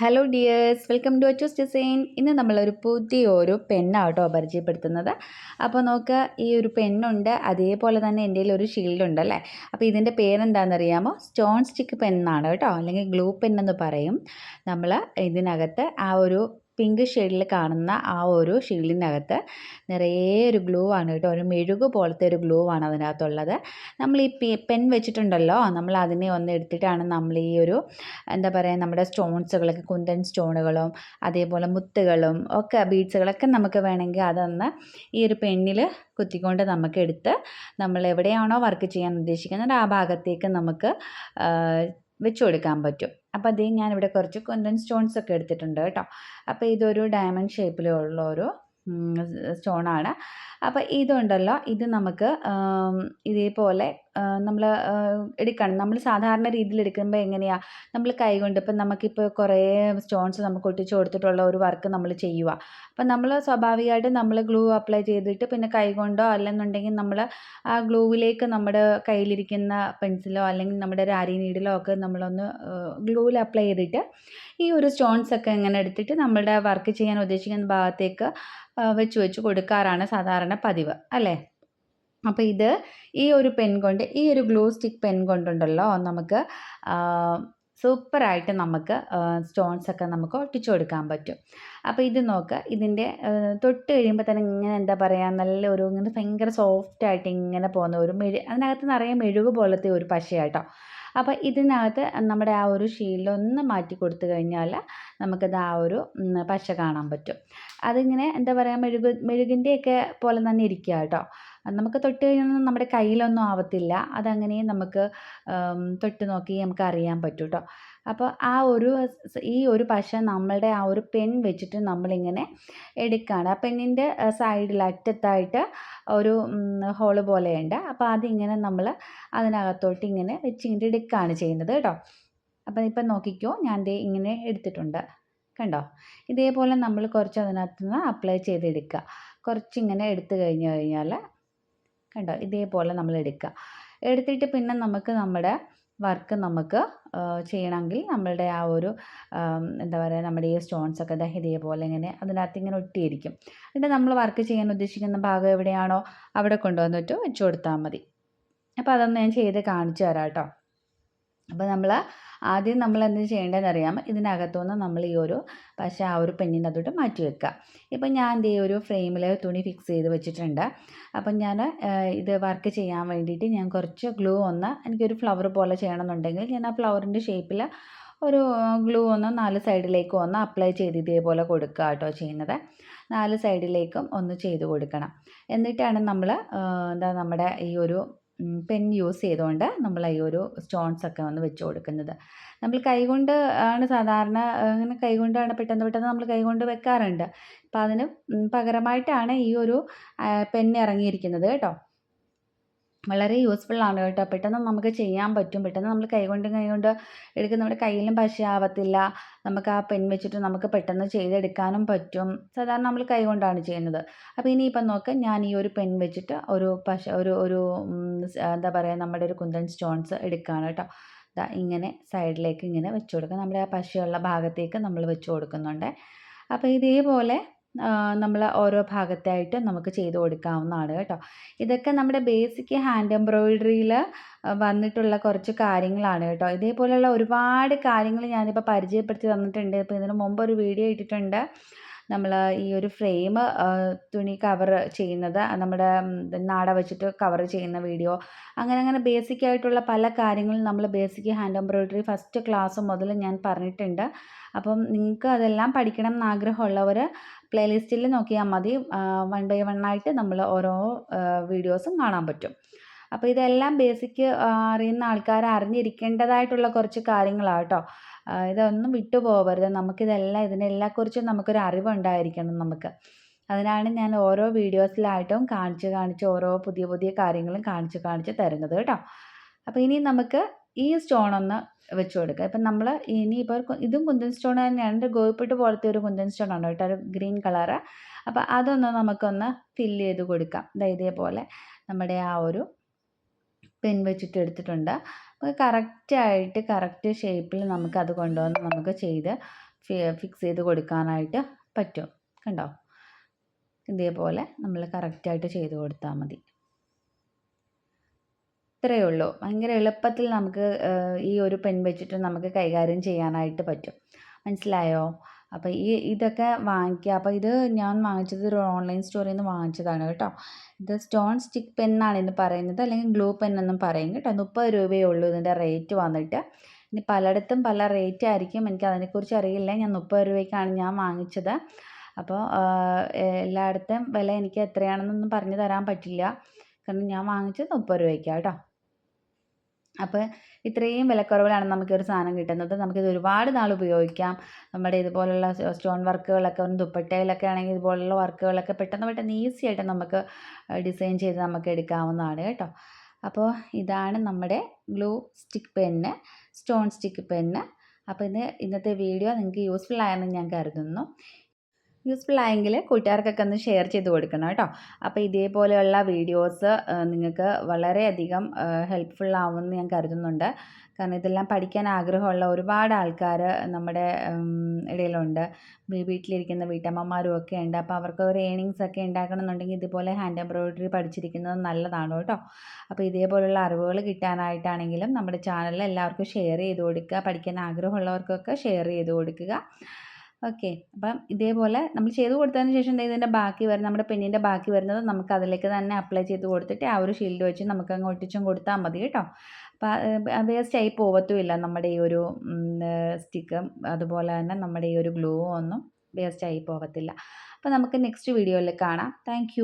Hello dears welcome to Achus design ഇന്ന് നമ്മളൊരു പുതിയൊരു പെണ്ണാട്ടോ പരിചയപ്പെടുത്തുന്നത്. അപ്പോൾ നോക്കുക ഈ ഒരു പെണ്ണുണ്ട്. അതേപോലെ തന്നെ എന്റെ ഒരു ഷീൽഡ് ഉണ്ട് അല്ലേ? അപ്പോൾ ഇതിന്റെ പേരെന്താണെന്നറിയാമോ? സ്റ്റോൺ സ്റ്റിക്ക് പെണ്ണാണ് കേട്ടോ. അല്ലെങ്കിൽ ഗ്ലൂ പെൻ എന്ന് പറയും. നമ്മൾ ഇതിനകത്ത് ആ ഒരു പിങ്ക് ഷെയ്ഡിൽ കാണുന്ന ആ ഒരു ഷീൽഡിനകത്ത് നിറയെ ഒരു ഗ്ലൂ ആണ് കേട്ടോ. ഒരു മെഴുക് പോലത്തെ ഒരു ഗ്ലൂ ആണ് അതിനകത്തുള്ളത്. നമ്മൾ ഈ പെൻ വെച്ചിട്ടുണ്ടല്ലോ. നമ്മൾ അതിനെ ഒന്ന് എടുത്തിട്ടാണ് നമ്മൾ ഈ ഒരു എന്താ പറയുക നമ്മുടെ സ്റ്റോൺസുകളൊക്കെ കുന്തൻ സ്റ്റോണുകളും അതേപോലെ മുത്തുകളും ഒക്കെ ബീഡ്സുകളൊക്കെ നമുക്ക് വേണമെങ്കിൽ അതൊന്ന് ഈ ഒരു പെണ്ണിൽ കുത്തിക്കൊണ്ട് നമുക്ക് എടുത്ത് നമ്മൾ എവിടെയാണോ വർക്ക് ചെയ്യാൻ ഉദ്ദേശിക്കുന്നത് ആ ഭാഗത്തേക്ക് നമുക്ക് വെച്ച് കൊടുക്കാൻ പറ്റും. അപ്പോൾ അതേ ഞാനിവിടെ കുറച്ച് കൊന്തൻ സ്റ്റോൺസ് ഒക്കെ എടുത്തിട്ടുണ്ട് കേട്ടോ. അപ്പോൾ ഇതൊരു ഡയമണ്ട് ഷേപ്പിലുള്ള ഒരു സ്റ്റോണാണ് അപ്പോൾ ഇതുണ്ടല്ലോ ഇത് നമുക്ക് ഇതേപോലെ നമ്മൾ എടുക്കണം. നമ്മൾ സാധാരണ രീതിയിൽ എടുക്കുമ്പോൾ എങ്ങനെയാണ് നമ്മൾ കൈകൊണ്ട് ഇപ്പം നമുക്കിപ്പോൾ കുറേ സ്റ്റോൺസ് നമുക്ക് ഒട്ടിച്ച് കൊടുത്തിട്ടുള്ള ഒരു വർക്ക് നമ്മൾ ചെയ്യുക. അപ്പം നമ്മൾ സ്വാഭാവികമായിട്ട് നമ്മൾ ഗ്ലൂ അപ്ലൈ ചെയ്തിട്ട് പിന്നെ കൈകൊണ്ടോ അല്ലെന്നുണ്ടെങ്കിൽ നമ്മൾ ആ ഗ്ലൂവിലേക്ക് നമ്മുടെ കയ്യിലിരിക്കുന്ന പെൻസിലോ അല്ലെങ്കിൽ നമ്മുടെ രാരി നീഡിലോ ഒക്കെ നമ്മളൊന്ന് ഗ്ലൂവിൽ അപ്ലൈ ചെയ്തിട്ട് ഈ ഒരു സ്റ്റോൺസ് ഒക്കെ ഇങ്ങനെ എടുത്തിട്ട് നമ്മളുടെ വർക്ക് ചെയ്യാൻ ഉദ്ദേശിക്കുന്ന ഭാഗത്തേക്ക് വെച്ച് വെച്ച് കൊടുക്കാറാണ് സാധാരണ പതിവ്. അല്ലേ? അപ്പോൾ ഇത് ഈ ഒരു പെൻ കൊണ്ട് ഈ ഒരു ഗ്ലൂ സ്റ്റിക്ക് പെൻ കൊണ്ടുണ്ടല്ലോ നമുക്ക് സൂപ്പറായിട്ട് നമുക്ക് സ്റ്റോൺസ് ഒക്കെ നമുക്ക് ഒട്ടിച്ചു കൊടുക്കാൻ പറ്റും. അപ്പോൾ ഇത് നോക്കുക ഇതിന്റെ തൊട്ട് കഴിയുമ്പോൾ തന്നെ ഇങ്ങനെ എന്താ പറയുക നല്ല ഒരു ഇങ്ങനെ ഭയങ്കര സോഫ്റ്റായിട്ട് ഇങ്ങനെ പോകുന്ന ഒരു മെഴു അതിനകത്ത് നിറയെ മെഴുക് പോലത്തെ ഒരു പശയാട്ടോ. അപ്പോൾ ഇതിനകത്ത് നമ്മുടെ ആ ഒരു ഷീൽഡ് ഒന്ന് മാറ്റി കൊടുത്തു കഴിഞ്ഞാൽ നമുക്കത് ആ ഒരു പശ കാണാൻ പറ്റും. അതിങ്ങനെ എന്താ പറയുക മെഴുകു മെഴുകിന്റെയൊക്കെ പോലെ തന്നെ ഇരിക്കുക കേട്ടോ. നമുക്ക് തൊട്ട് കഴിഞ്ഞാൽ നമ്മുടെ കയ്യിലൊന്നും ആവത്തില്ല. അതങ്ങനെ നമുക്ക് തൊട്ട് നോക്കി നമുക്ക് അറിയാൻ പറ്റും കേട്ടോ അപ്പോൾ ആ ഒരു ഈ ഒരു പശ നമ്മളുടെ ആ ഒരു പെൻ വെച്ചിട്ട് നമ്മളിങ്ങനെ എടുക്കുകയാണ് ആ പെണ്ണിന്റെ സൈഡിൽ അറ്റത്തായിട്ട് ഒരു ഹോൾ പോലെയുണ്ട്. അപ്പോൾ അതിങ്ങനെ നമ്മൾ അതിനകത്തോട്ട് ഇങ്ങനെ വെച്ചിങ്ങനെ എടുക്കുകയാണ് ചെയ്യുന്നത് കേട്ടോ അപ്പം ഇപ്പം നോക്കിക്കോ ഞാൻ ദേ ഇങ്ങനെ എടുത്തിട്ടുണ്ട്. കണ്ടോ? ഇതേപോലെ നമ്മൾ കുറച്ച് അതിനകത്ത് നിന്ന് അപ്ലൈ ചെയ്തെടുക്കുക. കുറച്ചിങ്ങനെ എടുത്തു കഴിഞ്ഞ് കഴിഞ്ഞാൽ കണ്ടോ? ഇതേപോലെ നമ്മൾ എടുക്കുക. എടുത്തിട്ട് പിന്നെ നമുക്ക് നമ്മുടെ വർക്ക് നമുക്ക് ചെയ്യണമെങ്കിൽ നമ്മളുടെ ആ ഒരു എന്താ പറയുക നമ്മുടെ ഈ സ്റ്റോൺസൊക്കെ ഒക്കെ ഇതേപോലെ ഇങ്ങനെ അതിനകത്ത് ഇങ്ങനെ ഒട്ടിയിരിക്കും. എന്നിട്ട് നമ്മൾ വർക്ക് ചെയ്യാൻ ഉദ്ദേശിക്കുന്ന ഭാഗം എവിടെയാണോ അവിടെ കൊണ്ടുവന്നിട്ട് വെച്ച് കൊടുത്താൽ മതി. അപ്പോൾ അതൊന്ന് ഞാൻ ചെയ്ത് കാണിച്ചു തരാം കേട്ടോ. അപ്പോൾ നമ്മൾ ആദ്യം നമ്മൾ എന്ത് ചെയ്യേണ്ടതെന്ന് അറിയാം ഇതിനകത്തുനിന്ന് നമ്മൾ ഈ ഒരു പശ ആ ഒരു പെണ്ണിനകത്തോട്ട് മാറ്റി വെക്കുക ഇപ്പം ഞാൻ എന്റെ ഈ ഒരു ഫ്രെയിമിൽ തുണി ഫിക്സ് ചെയ്ത് വെച്ചിട്ടുണ്ട്. അപ്പം ഞാൻ ഇത് വർക്ക് ചെയ്യാൻ വേണ്ടിയിട്ട് ഞാൻ കുറച്ച് ഗ്ലൂ ഒന്ന് എനിക്കൊരു ഫ്ലവർ പോലെ ചെയ്യണമെന്നുണ്ടെങ്കിൽ ഞാൻ ആ ഫ്ലവറിന്റെ ഷേപ്പിൽ ഒരു ഗ്ലൂ ഒന്ന് നാല് സൈഡിലേക്കും ഒന്ന് അപ്ലൈ ചെയ്ത് ഇതേപോലെ കൊടുക്കുക കേട്ടോ ചെയ്യുന്നത്. നാല് സൈഡിലേക്കും ഒന്ന് ചെയ്ത് കൊടുക്കണം. എന്നിട്ടാണ് നമ്മൾ എന്താ നമ്മുടെ ഈ ഒരു പെൻ യൂസ് ചെയ്തുകൊണ്ട് നമ്മൾ ഈ ഒരു സ്റ്റോൺസ് ഒക്കെ ഒന്ന് വെച്ച് കൊടുക്കുന്നത്. നമ്മൾ കൈകൊണ്ട് ആണ് സാധാരണ അങ്ങനെ കൈകൊണ്ടാണ് പെട്ടെന്ന് പെട്ടെന്ന് നമ്മൾ കൈകൊണ്ട് വെക്കാറുണ്ട്. അപ്പം അതിന് പകരമായിട്ടാണ് ഈ ഒരു പെൻ ഇറങ്ങിയിരിക്കുന്നത് കേട്ടോ. വളരെ യൂസ്ഫുൾ ആണ് കേട്ടോ. പെട്ടെന്ന് നമുക്ക് ചെയ്യാൻ പറ്റും. പെട്ടെന്ന് നമ്മൾ കൈകൊണ്ട് കൈകൊണ്ട് എടുക്കുന്ന നമ്മുടെ കയ്യിലും പശയാവത്തില്ല. നമുക്ക് ആ പെൻ വെച്ചിട്ട് നമുക്ക് പെട്ടെന്ന് ചെയ്തെടുക്കാനും പറ്റും. സാധാരണ നമ്മൾ കൈകൊണ്ടാണ് ചെയ്യുന്നത്. അപ്പോൾ ഇനിയിപ്പം നോക്ക് ഞാൻ ഈ ഒരു പെൻ വെച്ചിട്ട് ഒരു പശ ഒരു ഒരു എന്താ പറയുക നമ്മുടെ ഒരു കുന്തൻ സ്റ്റോൺസ് എടുക്കുകയാണ് കേട്ടോ. ദാ ഇങ്ങനെ സൈഡിലേക്ക് ഇങ്ങനെ വെച്ച് കൊടുക്കുക. നമ്മുടെ ആ പശയുള്ള ഭാഗത്തേക്ക് നമ്മൾ വെച്ച് കൊടുക്കുന്നുണ്ട്. അപ്പോൾ ഇതേപോലെ നമ്മൾ ഓരോ ഭാഗത്തായിട്ട് നമുക്ക് ചെയ്ത് കൊടുക്കാവുന്നതാണ് കേട്ടോ. ഇതൊക്കെ നമ്മുടെ ബേസിക് ഹാൻഡ് എംബ്രോയിഡറിയിൽ വന്നിട്ടുള്ള കുറച്ച് കാര്യങ്ങളാണ് കേട്ടോ. ഇതേപോലെയുള്ള ഒരുപാട് കാര്യങ്ങൾ ഞാനിപ്പോൾ പരിചയപ്പെടുത്തി തന്നിട്ടുണ്ട്. ഇപ്പോൾ ഇതിന് മുമ്പ് ഒരു വീഡിയോ ഇട്ടിട്ടുണ്ട്. നമ്മൾ ഈ ഒരു ഫ്രെയിം തുണി കവർ ചെയ്യുന്നത് നമ്മുടെ നാട വെച്ചിട്ട് കവർ ചെയ്യുന്ന വീഡിയോ അങ്ങനെ അങ്ങനെ ബേസിക് ആയിട്ടുള്ള പല കാര്യങ്ങളും നമ്മൾ basic hand embroidery first class മുതൽ ഞാൻ പറഞ്ഞിട്ടുണ്ട്. അപ്പം നിങ്ങൾക്ക് അതെല്ലാം പഠിക്കണം എന്ന് ആഗ്രഹമുള്ളവർ പ്ലേലിസ്റ്റിൽ നോക്കിയാൽ മതി. വൺ ബൈ വൺ ആയിട്ട് നമ്മൾ ഓരോ വീഡിയോസും കാണാൻ പറ്റും. അപ്പോൾ ഇതെല്ലാം ബേസിക് അറിയുന്ന ആൾക്കാർ അറിഞ്ഞിരിക്കേണ്ടതായിട്ടുള്ള കുറച്ച് കാര്യങ്ങളാണ് കേട്ടോ. ഇതൊന്നും വിട്ടു പോകരുത് നമുക്കിതെല്ലാം ഇതിനെല്ലാക്കുറിച്ചും നമുക്കൊരു അറിവുണ്ടായിരിക്കണം നമുക്ക്. അതിനാണ് ഞാൻ ഓരോ വീഡിയോസിലായിട്ടും കാണിച്ച് കാണിച്ച് ഓരോ പുതിയ പുതിയ കാര്യങ്ങളും കാണിച്ച് കാണിച്ച് തരുന്നത് കേട്ടോ. അപ്പോൾ ഇനി നമുക്ക് ഈ സ്റ്റോൺ ഒന്ന് വെച്ച് കൊടുക്കുക ഇപ്പം നമ്മൾ ഇനിയിപ്പോൾ ഇതും കുന്തൻ സ്റ്റോൺ തന്നെയാണ്. ഗോപിട്ട് പോലത്തെ ഒരു കുന്തൻ സ്റ്റോൺ ആണ് കേട്ടോ. ഒരു ഗ്രീൻ കളറ്. അപ്പോൾ അതൊന്ന് നമുക്കൊന്ന് ഫില്ല് ചെയ്ത് കൊടുക്കാം. ഇതേപോലെ നമ്മുടെ ആ ഒരു പെൻ വെച്ചിട്ട് എടുത്തിട്ടുണ്ട്. കറക്റ്റായിട്ട് കറക്റ്റ് ഷേപ്പിൽ നമുക്കത് കൊണ്ടുവന്ന് നമുക്ക് ചെയ്ത് ഫിക്സ് ചെയ്ത് കൊടുക്കാനായിട്ട് പറ്റും. കണ്ടോ? ഇതേപോലെ നമ്മൾ കറക്റ്റായിട്ട് ചെയ്ത് കൊടുത്താൽ മതി. ഇത്രയേ ഉള്ളൂ. ഭയങ്കര എളുപ്പത്തിൽ നമുക്ക് ഈ ഒരു പെൻ വെച്ചിട്ട് നമുക്ക് കൈകാര്യം ചെയ്യാനായിട്ട് പറ്റും. മനസ്സിലായോ? അപ്പോൾ ഈ ഇതൊക്കെ വാങ്ങിക്കുക അപ്പോൾ ഇത് ഞാൻ വാങ്ങിച്ചത് ഒരു ഓൺലൈൻ സ്റ്റോറിൽ നിന്ന് വാങ്ങിച്ചതാണ് കേട്ടോ. ഇത് സ്റ്റോൺ സ്റ്റിക്ക് പെന്നാണ് ഇന്ന് പറയുന്നത്. അല്ലെങ്കിൽ ഗ്ലൂ പെൻ എന്നും പറയും കേട്ടോ. മുപ്പത് രൂപയേ ഉള്ളൂ ഇതിന്റെ റേറ്റ് വന്നിട്ട്. ഇനി പലയിടത്തും പല റേറ്റ് ആയിരിക്കും. എനിക്ക് അതിനെക്കുറിച്ച് അറിയില്ല. ഞാൻ മുപ്പത് രൂപയ്ക്കാണ് ഞാൻ വാങ്ങിച്ചത്. അപ്പോൾ എല്ലായിടത്തും വില എനിക്ക് എത്രയാണെന്നൊന്നും പറഞ്ഞു തരാൻ പറ്റില്ല. കാരണം ഞാൻ വാങ്ങിച്ചത് മുപ്പത് രൂപയ്ക്കാണ് കേട്ടോ. അപ്പോൾ ഇത്രയും വിലക്കുറവിലാണ് നമുക്ക് ഒരു സാധനം കിട്ടുന്നത്. നമുക്കിത് ഒരുപാട് നാൾ ഉപയോഗിക്കാം. നമ്മുടെ ഇതുപോലുള്ള സ്റ്റോൺ വർക്കുകളൊക്കെ ഒന്ന് ദുപ്പട്ടയിലൊക്കെ ആണെങ്കിൽ ഇതുപോലുള്ള വർക്കുകളൊക്കെ പെട്ടെന്ന് പെട്ടെന്ന് ഈസി ആയിട്ട് നമുക്ക് ഡിസൈൻ ചെയ്ത് നമുക്ക് എടുക്കാവുന്നതാണ് കേട്ടോ. അപ്പോൾ ഇതാണ് നമ്മുടെ glue stick pen stone stick pen. അപ്പോൾ ഇത് ഇന്നത്തെ വീഡിയോ നിങ്ങൾക്ക് യൂസ്ഫുൾ ആയെന്ന് ഞാൻ കരുതുന്നു. യൂസ്ഫുൾ ആയെങ്കിൽ കൂട്ടുകാർക്കൊക്കെ ഒന്ന് ഷെയർ ചെയ്ത് കൊടുക്കണം കേട്ടോ. അപ്പോൾ ഇതേപോലെയുള്ള വീഡിയോസ് നിങ്ങൾക്ക് വളരെയധികം ഹെൽപ്ഫുൾ ആവുമെന്ന് ഞാൻ കരുതുന്നുണ്ട്. കാരണം ഇതെല്ലാം പഠിക്കാൻ ആഗ്രഹമുള്ള ഒരുപാട് ആൾക്കാർ നമ്മുടെ ഇടയിലുണ്ട്. വീട്ടിലിരിക്കുന്ന വീട്ടമ്മമാരും ഒക്കെ ഉണ്ട്. അപ്പോൾ അവർക്ക് ഒരു ഏണിങ്സ് ഒക്കെ ഉണ്ടാക്കണമെന്നുണ്ടെങ്കിൽ ഇതുപോലെ ഹാൻഡ് എംബ്രോയിഡറി പഠിച്ചിരിക്കുന്നത് നല്ലതാണ് കേട്ടോ. അപ്പോൾ ഇതേപോലുള്ള അറിവുകൾ കിട്ടാനായിട്ടാണെങ്കിലും നമ്മുടെ ചാനലിൽ എല്ലാവർക്കും ഷെയർ ചെയ്ത് കൊടുക്കുക. പഠിക്കാൻ ആഗ്രഹമുള്ളവർക്കൊക്കെ ഷെയർ ചെയ്ത് കൊടുക്കുക. ഓക്കെ. അപ്പം ഇതേപോലെ നമ്മൾ ചെയ്ത് കൊടുത്തതിന് ശേഷം ഇതിന്റെ ബാക്കി വരുന്ന നമ്മുടെ പെണ്ണിന്റെ ബാക്കി വരുന്നത് നമുക്ക് അതിലേക്ക് തന്നെ അപ്ലൈ ചെയ്ത് കൊടുത്തിട്ട് ആ ഒരു ഷീൽഡ് വെച്ച് നമുക്ക് അങ്ങ് ഒട്ടിച്ചും കൊടുത്താൽ മതി കേട്ടോ. അപ്പം വേസ്റ്റ് ആയി പോവത്തുമില്ല നമ്മുടെ ഈ ഒരു സ്റ്റിക്കും അതുപോലെ തന്നെ നമ്മുടെ ഈ ഒരു ഗ്ലൂവും ഒന്നും വേസ്റ്റ് ആയി പോകത്തില്ല അപ്പോൾ നമുക്ക് നെക്സ്റ്റ് വീഡിയോയിൽ കാണാം. താങ്ക്